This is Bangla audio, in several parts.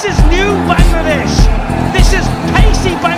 This is new Bangladesh. This is pacey Bangladesh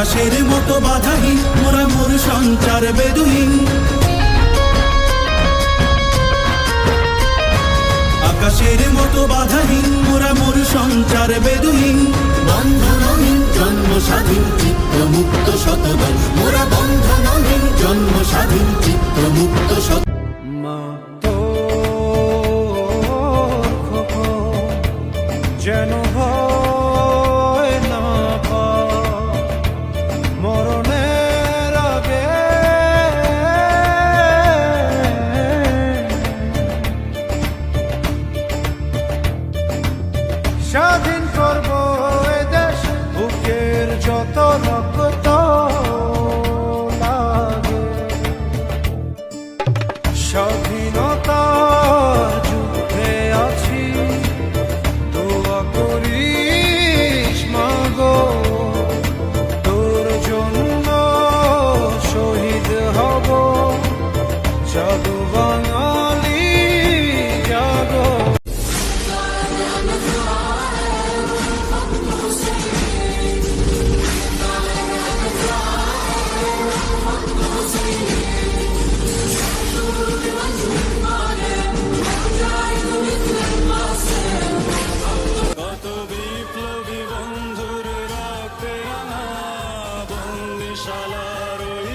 আকাশের মতো বাধাহীন, মোরা মোর সঞ্চার বেদুহীন। আকাশের মতো বাধাহীন, মোরা মোর সঞ্চার বেদুহীন। বন্ধনহীন জন্ম স্বাধীন চিত্ত মুক্ত শতদল। মোরা বন্ধনহীন জন্ম স্বাধীন চিত্ত মুক্ত শত যেন স্বাধীন করব এদেশ দেশ বুকের যত রক্ত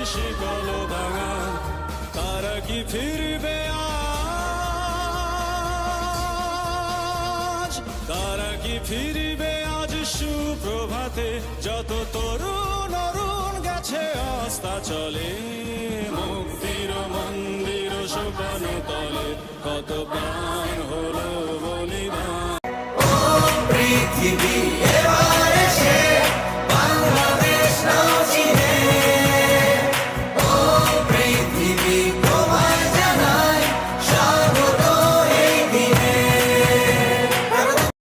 ওই শিকল ভাঙা তারা কি ফিরবে আজ? তারা কি ফিরবে আজ সুপ্রভাতে? যত তরুণ অরুণ গেছে, আস্থা চলে। মুক্তির মন্দির, সোপান তলে। কত প্রাণ হলো বলিদান। পৃথিবী